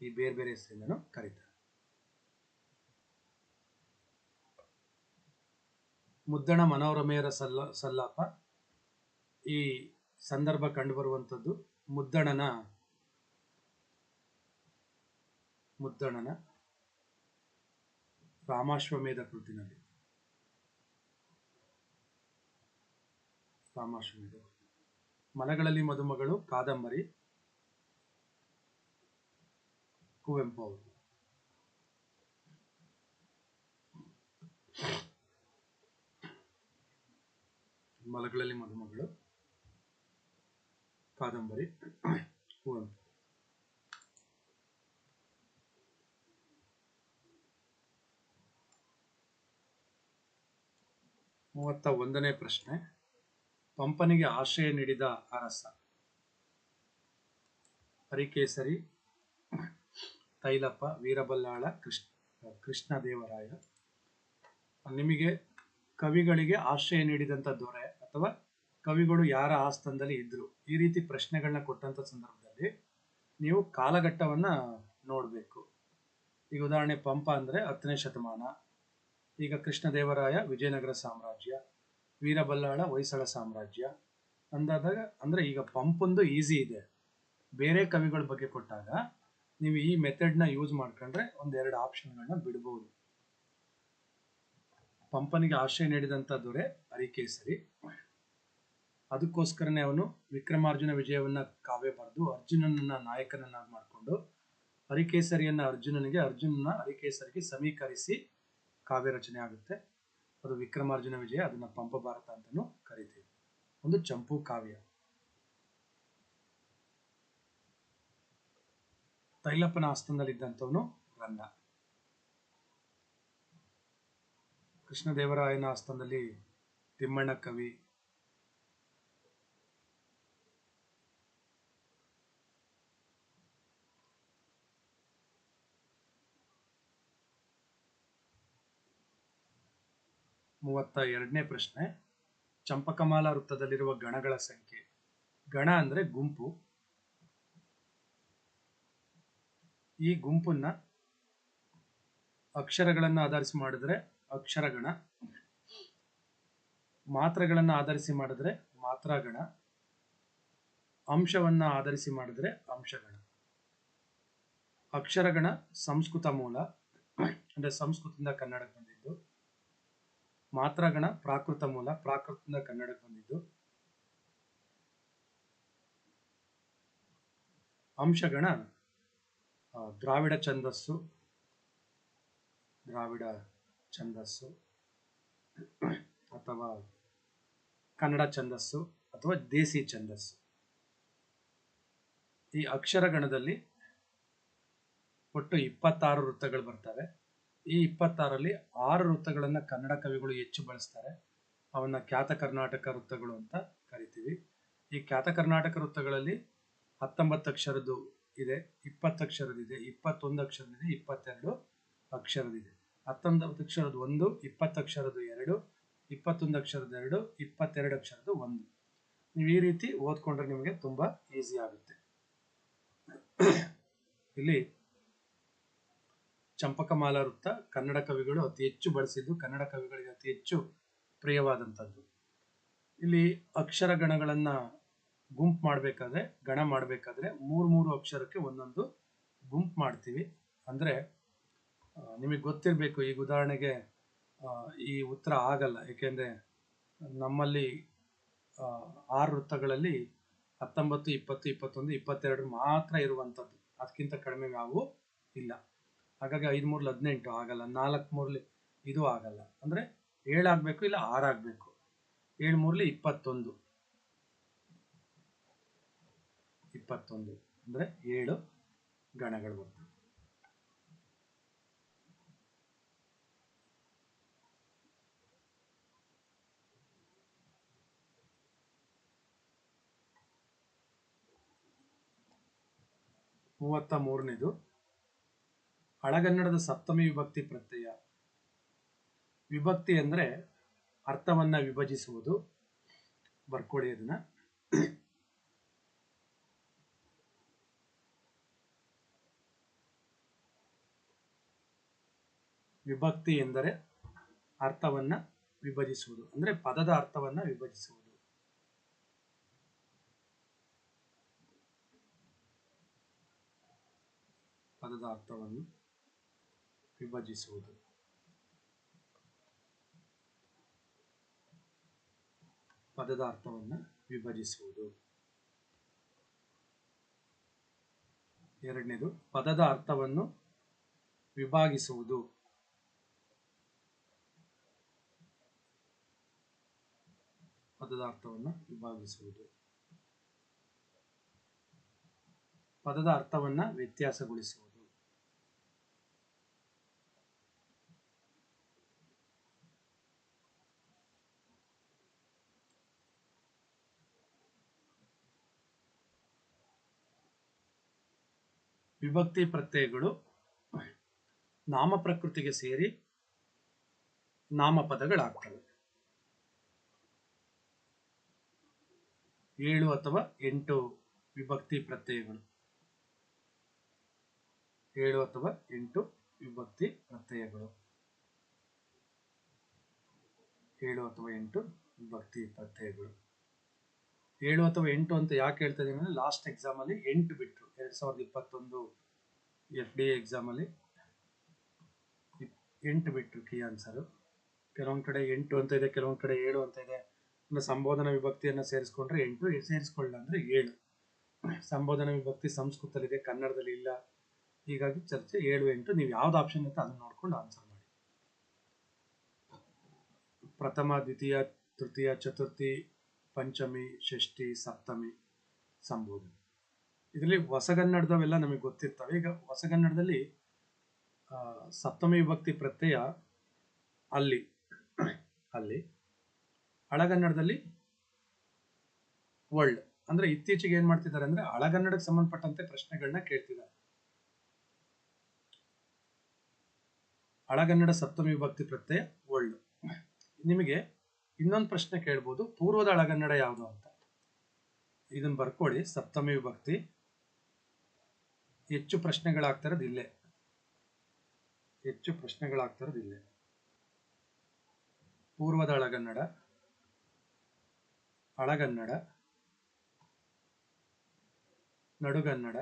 S1: ಈ ಬೇರೆ ಬೇರೆ ಹೆಸರಿಂದನೂ ಕರೀತಾರೆ. ಮುದ್ದಣ ಮನೋರಮೆಯರ ಸಲ್ಲ, ಸಲ್ಲಾಪ ಈ ಸಂದರ್ಭ ಕಂಡುಬರುವಂಥದ್ದು. ಮುದ್ದಣನ ಮುದ್ದಣನ ರಾಮಾಶ್ವಮೇಧ ಕೃತಿನಲ್ಲಿ. ರಾಮಾಶ್ವಮೇಧ ಮನಗಳಲ್ಲಿ ಮದುಮಗಳು ಕಾದಂಬರಿ, ಕುವೆಂಪು ಅವರು. ಮಲಗಳಲ್ಲಿ ಮದುಮಗಳು ಕಾದಂಬರಿ ಕುವೆಂಪು ಮೂವತ್ತ ಒಂದನೇ ಪ್ರಶ್ನೆ, ಪಂಪನಿಗೆ ಆಶ್ರಯ ನೀಡಿದ ಅರಸ. ಹರಿಕೇಸರಿ, ತೈಲಪ್ಪ, ವೀರಬಲ್ಲಾಳ ಕೃಷ್ಣ ಕೃಷ್ಣದೇವರಾಯ. ನಿಮಗೆ ಕವಿಗಳಿಗೆ ಆಶ್ರಯ ನೀಡಿದಂಥ ದೊರೆ ಅಥವಾ ಕವಿಗಳು ಯಾರ ಆಸ್ಥಾನದಲ್ಲಿ ಇದ್ರು? ಈ ರೀತಿ ಪ್ರಶ್ನೆಗಳನ್ನ ಕೊಟ್ಟಂತ ಸಂದರ್ಭದಲ್ಲಿ ನೀವು ಕಾಲಘಟ್ಟವನ್ನ ನೋಡಬೇಕು. ಈಗ ಉದಾಹರಣೆ ಪಂಪ ಅಂದ್ರೆ ಹತ್ತನೇ ಶತಮಾನ. ಈಗ ಕೃಷ್ಣದೇವರಾಯ ವಿಜಯನಗರ ಸಾಮ್ರಾಜ್ಯ. ವೀರಬಲ್ಲಾಳ ಹೊಯ್ಸಳ ಸಾಮ್ರಾಜ್ಯ. ಅಂದಾದಾಗ ಅಂದ್ರೆ ಈಗ ಪಂಪೊಂದು ಈಸಿ ಇದೆ. ಬೇರೆ ಕವಿಗಳ ಬಗ್ಗೆ ಕೊಟ್ಟಾಗ ನೀವು ಈ ಮೆಥಡ್ನ ಯೂಸ್ ಮಾಡ್ಕೊಂಡ್ರೆ ಒಂದೆರಡು ಆಪ್ಷನ್ಗಳನ್ನ ಬಿಡಬಹುದು ಪಂಪನಿಗೆ ಆಶ್ರಯ ನೀಡಿದಂಥ ದೊರೆ ಹರಿಕೇಸರಿ. ಅದಕ್ಕೋಸ್ಕರನೇ ಅವನು ವಿಕ್ರಮಾರ್ಜುನ ವಿಜಯವನ್ನ ಕಾವ್ಯ ಬರೆದು ಅರ್ಜುನನನ್ನ ನಾಯಕನನ್ನಾಗಿ ಮಾಡಿಕೊಂಡು ಹರಿಕೇಸರಿಯನ್ನ ಅರ್ಜುನನಿಗೆ ಅರ್ಜುನನ ಹರಿಕೇಸರಿಗೆ ಸಮೀಕರಿಸಿ ಕಾವ್ಯ ರಚನೆ ಆಗುತ್ತೆ. ಅದು ವಿಕ್ರಮಾರ್ಜುನ ವಿಜಯ, ಅದನ್ನ ಪಂಪ ಭಾರತ ಅಂತಾನು ಕರಿತೀವಿ. ಒಂದು ಚಂಪು ಕಾವ್ಯ. ತೈಲಪ್ಪನ ಆಸ್ಥಾನದಲ್ಲಿದ್ದಂಥವನು ರನ್ನ ಕೃಷ್ಣದೇವರಾಯನ ಆಸ್ಥಾನದಲ್ಲಿ ತಿಮ್ಮಣ್ಣ ಕವಿ ಮೂವತ್ತ ಎರಡನೇ ಪ್ರಶ್ನೆ, ಚಂಪಕಮಾಲ ವೃತ್ತದಲ್ಲಿರುವ ಗಣಗಳ ಸಂಖ್ಯೆ. ಗಣ ಅಂದ್ರೆ ಗುಂಪು. ಈ ಗುಂಪನ್ನ ಅಕ್ಷರಗಳನ್ನ ಆಧರಿಸಿ ಮಾಡಿದ್ರೆ ಅಕ್ಷರಗಣ. ಮಾತ್ರಗಳನ್ನ ಆಧರಿಸಿ ಮಾಡಿದ್ರೆ ಮಾತ್ರಗಣ. ಅಂಶವನ್ನ ಆಧರಿಸಿ ಮಾಡಿದ್ರೆ ಅಂಶಗಣ. ಅಕ್ಷರಗಣ ಸಂಸ್ಕೃತ ಮೂಲ. ಅಂದ್ರೆ ಸಂಸ್ಕೃತದಿಂದ ಕನ್ನಡಕ್ಕೆ ಬಂದಿದ್ದು ಮಾತ್ರಗಣ ಪ್ರಾಕೃತ ಮೂಲ, ಪ್ರಾಕೃತದಿಂದ ಕನ್ನಡಕ್ಕೆ ಬಂದಿದ್ದು. ಅಂಶಗಣ ದ್ರಾವಿಡ ಛಂದಸ್ಸು. ದ್ರಾವಿಡ ಛಂದಸ್ಸು. ಅಥವಾ ಕನ್ನಡ ಛಂದಸ್ಸು ಅಥವಾ ದೇಸಿ ಛಂದಸ್ಸು. ಈ ಅಕ್ಷರಗಣದಲ್ಲಿ ಒಟ್ಟು ಇಪ್ಪತ್ತಾರು ವೃತ್ತಗಳು ಬರ್ತವೆ. ಈ ಇಪ್ಪತ್ತಾರರಲ್ಲಿ ಆರು ವೃತ್ತಗಳನ್ನು ಕನ್ನಡ ಕವಿಗಳು ಹೆಚ್ಚು ಬಳಸ್ತಾರೆ. ಅವನ್ನ ಖ್ಯಾತ ಕರ್ನಾಟಕ ವೃತ್ತಗಳು ಅಂತ ಕರಿತೀವಿ. ಈ ಖ್ಯಾತ ಕರ್ನಾಟಕ ವೃತ್ತಗಳಲ್ಲಿ ಹತ್ತೊಂಬತ್ತು ಅಕ್ಷರದ್ದು ಇದೆ, ಇಪ್ಪತ್ತು ಅಕ್ಷರದಿದೆ ಇಪ್ಪತ್ತೊಂದು ಅಕ್ಷರದಿದೆ ಇಪ್ಪತ್ತೆರಡು ಅಕ್ಷರದಿದೆ ಹತ್ತೊಂಬತ್ತು ಅಕ್ಷರದ ಒಂದು, ಇಪ್ಪತ್ತು ಅಕ್ಷರದ್ದು ಎರಡು, ಇಪ್ಪತ್ತೊಂದು ಅಕ್ಷರದ ಎರಡು, ಇಪ್ಪತ್ತೆರಡು ಅಕ್ಷರದ್ದು ಒಂದು. ನೀವು ಈ ರೀತಿ ಓದ್ಕೊಂಡ್ರೆ ನಿಮಗೆ ತುಂಬಾ ಈಸಿ ಆಗುತ್ತೆ. ಇಲ್ಲಿ ಚಂಪಕಮಾಲ ವೃತ್ತ ಕನ್ನಡ ಕವಿಗಳು ಅತಿ ಹೆಚ್ಚು ಬಳಸಿದ್ದು ಕನ್ನಡ ಕವಿಗಳಿಗೆ ಅತಿ ಹೆಚ್ಚು ಪ್ರಿಯವಾದಂಥದ್ದು. ಇಲ್ಲಿ ಅಕ್ಷರ ಗಣಗಳನ್ನ ಗುಂಪು ಮಾಡಬೇಕಾದ್ರೆ, ಗಣ ಮಾಡಬೇಕಾದ್ರೆ ಮೂರು ಮೂರು ಅಕ್ಷರಕ್ಕೆ ಒಂದೊಂದು ಗುಂಪು ಮಾಡ್ತೀವಿ. ಅಂದ್ರೆ ನಿಮಗೆ ಗೊತ್ತಿರಬೇಕು, ಈಗ ಉದಾಹರಣೆಗೆ ಈ ಉತ್ತರ ಆಗಲ್ಲ. ಏಕೆಂದರೆ, ನಮ್ಮಲ್ಲಿ ಆರು ವೃತ್ತಗಳಲ್ಲಿ ಹತ್ತೊಂಬತ್ತು, ಇಪ್ಪತ್ತು, ಇಪ್ಪತ್ತೊಂದು, ಇಪ್ಪತ್ತೆರಡು ಮಾತ್ರ ಇರುವಂಥದ್ದು. ಅದಕ್ಕಿಂತ ಕಡಿಮೆ ನಾವು ಇಲ್ಲ. ಹಾಗಾಗಿ ಐದು ಮೂರ್ಲಿ ಹದಿನೆಂಟು ಆಗಲ್ಲ, ನಾಲ್ಕು ಮೂರ್ಲಿ ಇದು ಆಗಲ್ಲ. ಅಂದ್ರೆ ಏಳಾಗಬೇಕು ಇಲ್ಲ ಆರಾಗಬೇಕು ಏಳು ಮೂರ್ಲಿ ಇಪ್ಪತ್ತೊಂದು. ಇಪ್ಪತ್ತೊಂದು ಅಂದ್ರೆ ಏಳು ಗಣಗಳು ಬರ್ತವೆ ಮೂವತ್ತ ಮೂರನೇದು. ಹಳಗನ್ನಡದ ಸಪ್ತಮಿ ವಿಭಕ್ತಿ ಪ್ರತ್ಯಯ. ವಿಭಕ್ತಿ ಅಂದ್ರೆ ಅರ್ಥವನ್ನ ವಿಭಜಿಸುವುದು. ಬರ್ಕೊಳ್ಳಿ ಅದನ್ನ. ವಿಭಕ್ತಿ ಎಂದರೆ ಅರ್ಥವನ್ನ ವಿಭಜಿಸುವುದು. ಅಂದ್ರೆ ಪದದ ಅರ್ಥವನ್ನ ವಿಭಜಿಸುವುದು. ಪದದ ಅರ್ಥವನ್ನು ವಿಭಜಿಸುವುದು. ಪದದ ಅರ್ಥವನ್ನು ವಿಭಜಿಸುವುದು. ಎರಡನೇದು ಪದದ ಅರ್ಥವನ್ನು ವಿಭಾಗಿಸುವುದು. ಪದದ ಅರ್ಥವನ್ನು ವಿಭಾಗಿಸುವುದು. ಪದದ ಅರ್ಥವನ್ನು ವ್ಯತ್ಯಾಸಗೊಳಿಸುವುದು. ವಿಭಕ್ತಿ ಪ್ರತ್ಯಯಗಳು ನಾಮ ಪ್ರಕೃತಿಗೆ ಸೇರಿ ನಾಮಪದಗಳಾಗ್ತವೆ ಏಳು ಅಥವಾ ಎಂಟು ವಿಭಕ್ತಿ ಪ್ರತ್ಯಯಗಳು. ಏಳು ಅಥವಾ ಎಂಟು ವಿಭಕ್ತಿ ಪ್ರತ್ಯಯಗಳು. ಏಳು ಅಥವಾ ಎಂಟು ವಿಭಕ್ತಿ ಪ್ರತ್ಯಯಗಳು. ಏಳು ಅಥವಾ ಎಂಟು ಅಂತ ಯಾಕೆ ಹೇಳ್ತಾ ಇದ್ದೀನಿ ಅಂದರೆ ಲಾಸ್ಟ್ ಎಕ್ಸಾಮಲ್ಲಿ ಎಂಟು ಬಿಟ್ಟರು ಎರಡು ಸಾವಿರದ ಇಪ್ಪತ್ತೊಂದು ಎಫ್ ಡಿ ಎಕ್ಸಾಮಲ್ಲಿ ಎಂಟು ಬಿಟ್ಟರು ಕೀ ಆನ್ಸರು ಕೆಲವೊಂದು ಕಡೆ ಎಂಟು ಅಂತ ಇದೆ, ಕೆಲವೊಂದು ಕಡೆ ಏಳು ಅಂತ ಇದೆ. ಇನ್ನು ಸಂಬೋಧನಾ ವಿಭಕ್ತಿಯನ್ನು ಸೇರಿಸ್ಕೊಂಡ್ರೆ ಎಂಟು ಸೇರಿಸ್ಕೊಳ್ಳ ಅಂದರೆ ಏಳು. ಸಂಬೋಧನಾ ವಿಭಕ್ತಿ ಸಂಸ್ಕೃತದಲ್ಲಿದೆ ಕನ್ನಡದಲ್ಲಿ ಇಲ್ಲ. ಹೀಗಾಗಿ ಚರ್ಚೆ ಏಳು, ಎಂಟು, ನೀವು ಯಾವ್ದು ಆಪ್ಷನ್ ಇರುತ್ತೆ ಅದನ್ನ ನೋಡ್ಕೊಂಡು ಆನ್ಸರ್ ಮಾಡಿ. ಪ್ರಥಮ, ದ್ವಿತೀಯ, ತೃತೀಯ, ಚತುರ್ಥಿ ಪಂಚಮಿ, ಷಷ್ಠಿ, ಸಪ್ತಮಿ ಸಂಬೋಧನೆ ಇದರಲ್ಲಿ ಹೊಸಗನ್ನಡದವೆಲ್ಲ ನಮಗೆ ಗೊತ್ತಿರ್ತವೆ. ಈಗ ಹೊಸಗನ್ನಡದಲ್ಲಿ ಸಪ್ತಮಿ ವಿಭಕ್ತಿ ಪ್ರತ್ಯಯ ಅಲ್ಲಿ ಅಲ್ಲಿ. ಹಳಗನ್ನಡದಲ್ಲಿ ವರ್ಲ್ಡ್ ಅಂದ್ರೆ ಇತ್ತೀಚೆಗೆ ಏನ್ ಮಾಡ್ತಿದ್ದಾರೆ ಅಂದ್ರೆ ಹಳಗನ್ನಡಕ್ಕೆ ಸಂಬಂಧಪಟ್ಟಂತೆ ಪ್ರಶ್ನೆಗಳನ್ನ ಕೇಳ್ತಿದ್ದಾರೆ. ಹಳಗನ್ನಡ ಸಪ್ತಮಿ ವಿಭಕ್ತಿ ಪ್ರತ್ಯಯ ವರ್ಲ್ಡ್ ನಿಮಗೆ ಇನ್ನೊಂದು ಪ್ರಶ್ನೆ ಕೇಳ್ಬೋದು. ಪೂರ್ವದ ಅಳಗನ್ನಡ ಯಾವುದು ಅಂತ. ಇದನ್ನ ಬರ್ಕೊಳ್ಳಿ. ಸಪ್ತಮಿ ವಿಭಕ್ತಿ. ಹೆಚ್ಚು ಪ್ರಶ್ನೆಗಳಾಗ್ತಿರೋದು ಇಲ್ಲೇ. ಹೆಚ್ಚು ಪ್ರಶ್ನೆಗಳಾಗ್ತಿರೋದು ಇಲ್ಲೇ ಪೂರ್ವದ ಅಳಗನ್ನಡ ಹಳಗನ್ನಡ ನಡುಗನ್ನಡ.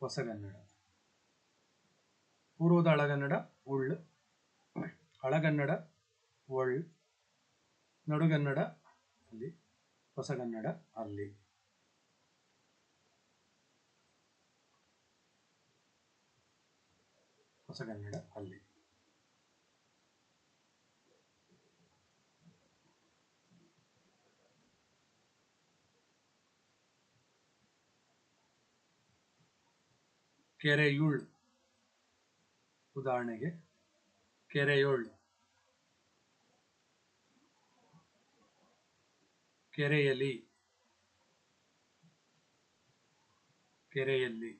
S1: ಹೊಸಗನ್ನಡ. ಪೂರ್ವದ ಅಳಗನ್ನಡ ಉಳ್ಳು ಹಳಗನ್ನಡ ಒಳ್. ನಡುಗನ್ನಡ ಅಲ್ಲಿ. ಹೊಸಗನ್ನಡ ಅಲ್ಲಿ. ಹೊಸಗನ್ನಡ ಅಲ್ಲಿ. ಕೆರೆಯುಳ್. ಉದಾಹರಣೆಗೆ ಕೆರೆಯುಳ್. ಕೆರೆಯಲ್ಲಿ ಕೆರೆಯಲ್ಲಿ.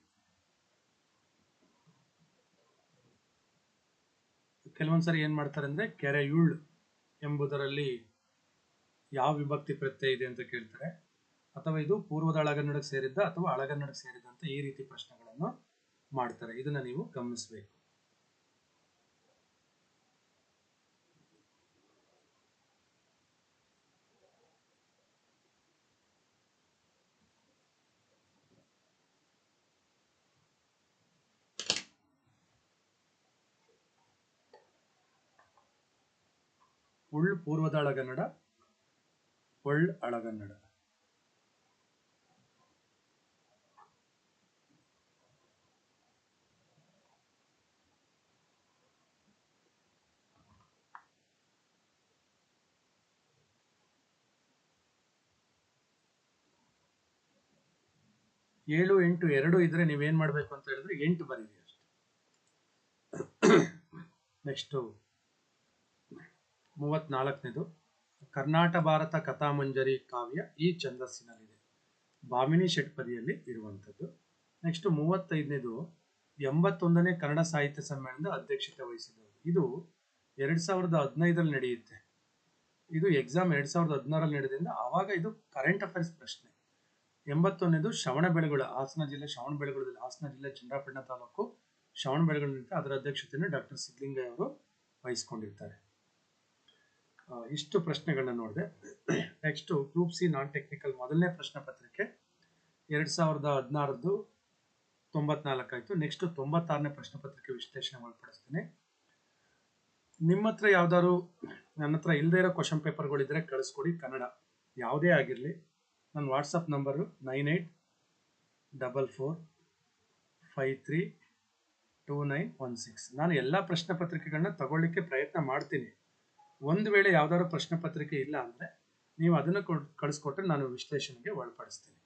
S1: ಕೆಲವೊಂದ್ಸರಿ ಏನ್ ಮಾಡ್ತಾರೆ ಅಂದ್ರೆ ಕೆರೆಯುಳ್ ಎಂಬುದರಲ್ಲಿ ಯಾವ ವಿಭಕ್ತಿ ಪ್ರತ್ಯಯ ಇದೆ ಅಂತ ಕೇಳ್ತಾರೆ. ಅಥವಾ ಇದು ಪೂರ್ವದ ಅಳಗನ್ನಡಕ್ಕೆ ಸೇರಿದ್ದ ಅಥವಾ ಅಳಗನ್ನಡಕ್ಕೆ ಸೇರಿದಂತ ಈ ರೀತಿ ಪ್ರಶ್ನೆಗಳನ್ನು ಮಾಡ್ತಾರೆ. ಇದನ್ನ ನೀವು ಗಮನಿಸಬೇಕು. ಉಳ್ ಪೂರ್ವದ ಅಳಗನ್ನಡ ಒಳ್ ಅಳಗನ್ನಡ ಏಳು ಎಂಟು ಎರಡು ಇದ್ರೆ ನೀವೇನ್ ಮಾಡ್ಬೇಕು ಅಂತ ಹೇಳಿದ್ರೆ ಎಂಟು ಬರೀರಿ ಅಷ್ಟೇ. ನೆಕ್ಸ್ಟು ಮೂವತ್ನಾಲ್ಕನೇದು, ಕರ್ನಾಟ ಭಾರತ ಕಥಾಮಂಜರಿ ಕಾವ್ಯ ಈ ಛಂದಸ್ಸಿನಲ್ಲಿದೆ. ಭಾಮಿನಿ ಷಟ್ಪದಿಯಲ್ಲಿ ಇರುವಂಥದ್ದು. ನೆಕ್ಸ್ಟ್ ಮೂವತ್ತೈದನೇದು, ಎಂಬತ್ತೊಂದನೇ ಕನ್ನಡ ಸಾಹಿತ್ಯ ಸಮ್ಮೇಳನದ ಅಧ್ಯಕ್ಷತೆ ವಹಿಸಿದವರು. ಇದು ಎರಡು ಸಾವಿರದ ಹದಿನೈದರಲ್ಲಿ ನಡೆಯುತ್ತೆ. ಇದು ಎಕ್ಸಾಮ್ ಎರಡು ಸಾವಿರದ ಹದಿನಾರಲ್ಲಿ ನಡೆದಿಂದ ಆವಾಗ ಇದು ಕರೆಂಟ್ ಅಫೇರ್ಸ್ ಪ್ರಶ್ನೆ. ಎಂಬತ್ತೊಂದನೇದು, ಶ್ರವಣ ಬೆಳಗೊಳ, ಹಾಸನ ಜಿಲ್ಲೆ, ಶ್ರವಣ ಬೆಳಗೊಳದಲ್ಲಿ ಹಾಸನ ಜಿಲ್ಲೆ ಚಂದ್ರಾಪಣ್ಣ ತಾಲೂಕು, ಶ್ರವಣ ಬೆಳಗುಳ ಅದರ ಅಧ್ಯಕ್ಷತೆಯನ್ನು ಡಾಕ್ಟರ್ ಸಿದ್ಲಿಂಗಯ್ಯ ಅವರು ವಹಿಸ್ಕೊಂಡಿರ್ತಾರೆ. ಇಷ್ಟು ಪ್ರಶ್ನೆಗಳನ್ನ ನೋಡಿದೆ. Next group C non technical ಮೊದಲನೇ ಪ್ರಶ್ನೆ ಪತ್ರಿಕೆ. ಎರಡ್ ಸಾವಿರದ ಹದಿನಾರದ್ದು ತೊಂಬತ್ನಾಲ್ಕಾಯ್ತು ನೆಕ್ಸ್ಟ್ ತೊಂಬತ್ತಾರನೇ ಪ್ರಶ್ನೆ ಪತ್ರಿಕೆ ವಿಶ್ಲೇಷಣೆ ಒಳಪಡಿಸ್ತೀನಿ ನಿಮ್ಮ ಹತ್ರ ಯಾವ್ದಾದ್ರು, ನನ್ನ ಹತ್ರ ಇಲ್ಲದೇ ಇರೋ ಕ್ವಶನ್ ಪೇಪರ್ಗಳಿದ್ರೆ ಕಳಿಸ್ಕೊಡಿ, ಕನ್ನಡ. ಯಾವುದೇ ಆಗಿರಲಿ. ನನ್ನ WhatsApp number nine eight double four five three two nine one six ನಾನು ಎಲ್ಲ ಪ್ರಶ್ನೆ ಪತ್ರಿಕೆಗಳನ್ನ ತಗೊಳ್ಳಿಕ್ಕೆ ಪ್ರಯತ್ನ ಮಾಡ್ತೀನಿ. ಒಂದು ವೇಳೆ ಯಾವ್ದಾದ್ರು ಪ್ರಶ್ನೆ ಪತ್ರಿಕೆ ಇಲ್ಲ ಅಂದ್ರೆ ನೀವು ಅದನ್ನು ಕಳಿಸ್ಕೊಟ್ರೆ ನಾನು ವಿಶ್ಲೇಷಣೆಗೆ ಒಳಪಡಿಸ್ತೀನಿ.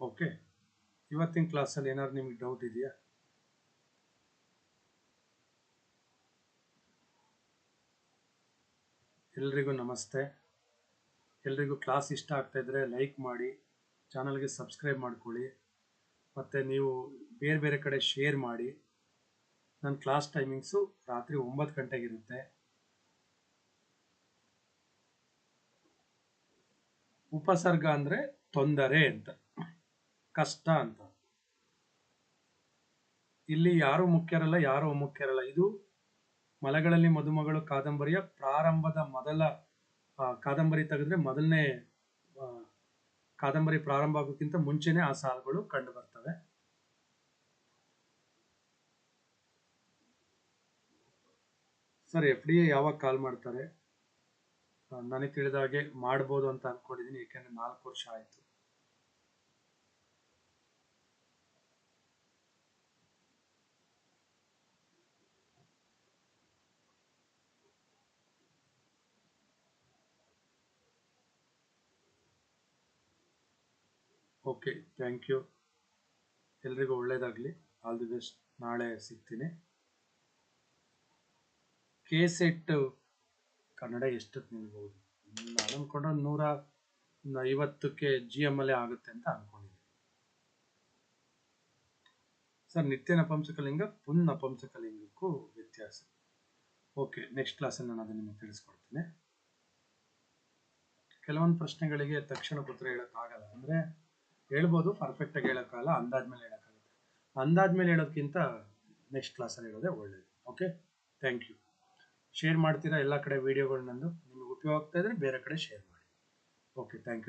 S1: ಓಕೆ ಇವತ್ತಿನ ಕ್ಲಾಸಲ್ಲಿ ಏನಾದ್ರು ನಿಮ್ಗೆ ಡೌಟ್ ಇದೆಯಾ? ಎಲ್ರಿಗೂ ನಮಸ್ತೆ. ಎಲ್ರಿಗೂ ಕ್ಲಾಸ್ ಇಷ್ಟ ಆಗ್ತಾ ಇದ್ರೆ ಲೈಕ್ ಮಾಡಿ, ಚಾನಲ್ಗೆ ಸಬ್ಸ್ಕ್ರೈಬ್ ಮಾಡ್ಕೊಳ್ಳಿ. ಮತ್ತು ನೀವು ಬೇರೆ ಬೇರೆ ಕಡೆ ಶೇರ್ ಮಾಡಿ. ನನ್ನ ಕ್ಲಾಸ್ ಟೈಮಿಂಗ್ಸು ರಾತ್ರಿ ಒಂಬತ್ತು ಗಂಟೆಗಿರುತ್ತೆ. ಉಪಸರ್ಗ ಅಂದರೆ ತೊಂದರೆ ಅಂತ, ಕಷ್ಟ ಅಂತ. ಇಲ್ಲಿ ಯಾರು ಮುಖ್ಯರಲ್ಲ, ಯಾರು ಅಮುಖ್ಯರಲ್ಲ. ಇದು ಮಲೆಗಳಲ್ಲಿ ಮದುಮಗಳು ಕಾದಂಬರಿಯ ಪ್ರಾರಂಭದ ಮೊದಲ ಕಾದಂಬರಿ ತೆಗೆದ್ರೆ ಮೊದಲನೇ ಕಾದಂಬರಿ ಪ್ರಾರಂಭ ಆಗೋಕ್ಕಿಂತ ಮುಂಚೆನೆ ಆ ಸಾಲುಗಳು ಕಂಡು ಬರ್ತವೆ. ಸರ್, ಎಫ್ ಡಿ ಎ ಯಾವಾಗ ಕಾಲ್ ಮಾಡ್ತಾರೆ? ನನಗೆ ತಿಳಿದ ಹಾಗೆ ಮಾಡ್ಬೋದು ಅಂತ ಅನ್ಕೊಂಡಿದ್ದೀನಿ ಯಾಕೆಂದ್ರೆ ನಾಲ್ಕು ವರ್ಷ ಆಯ್ತು. ಓಕೆ ಥ್ಯಾಂಕ್ ಯು ಎಲ್ರಿಗೂ ಒಳ್ಳೇದಾಗಲಿ. ಆಲ್ ದಿ ಬೆಸ್ಟ್ ನಾಳೆ ಸಿಗ್ತೀನಿ. ಕೆ ಸೆಟ್ ಕನ್ನಡ ಎಷ್ಟಕ್ಕೆ ನಿಲ್ಬೋದು ನಾನು ಅನ್ಕೊಂಡ್ರೆ ನೂರ ಐವತ್ತಕ್ಕೆ ಜಿ ಎಂ ಎಲ್ ಆಗುತ್ತೆ ಅಂತ ಅನ್ಕೊಂಡಿದ್ದೀನಿ. ಸರ್ ನಿತ್ಯ ನಪಂಸಕಲಿಂಗ ಪುನ್ ನಪಂಸಕಲಿಂಗಕ್ಕೂ ವ್ಯತ್ಯಾಸ. ಓಕೆ, ನೆಕ್ಸ್ಟ್ ಕ್ಲಾಸ್ ನಾನು ಅದನ್ನು ನಿಮಗೆ ತಿಳಿಸ್ಕೊಡ್ತೀನಿ. ಕೆಲವೊಂದು ಪ್ರಶ್ನೆಗಳಿಗೆ ತಕ್ಷಣ ಉತ್ತರ ಹೇಳೋಕ್ಕಾಗಲ್ಲ. ಅಂದರೆ ಹೇಳ್ಬೋದು ಪರ್ಫೆಕ್ಟಾಗಿ ಹೇಳೋಕ್ಕಾಗಲ್ಲ, ಅಂದಾಜ್ಮೇಲೆ ಹೇಳೋಕ್ಕಾಗುತ್ತೆ ಅಂದಾಜ್ಮೇಲೆ ಹೇಳೋದಕ್ಕಿಂತ ನೆಕ್ಸ್ಟ್ ಕ್ಲಾಸಲ್ಲಿ ಹೇಳೋದೇ ಒಳ್ಳೆಯದು ಓಕೆ ಥ್ಯಾಂಕ್ ಯು ಶೇರ್ ಮಾಡ್ತೀರಾ? ಎಲ್ಲ ಕಡೆ ವಿಡಿಯೋಗಳು ನಂದು. ನಿಮಗೆ ಉಪಯೋಗ ಆಗ್ತಾ ಇದ್ರೆ ಬೇರೆ ಕಡೆ ಶೇರ್ ಮಾಡಿ. Okay thank you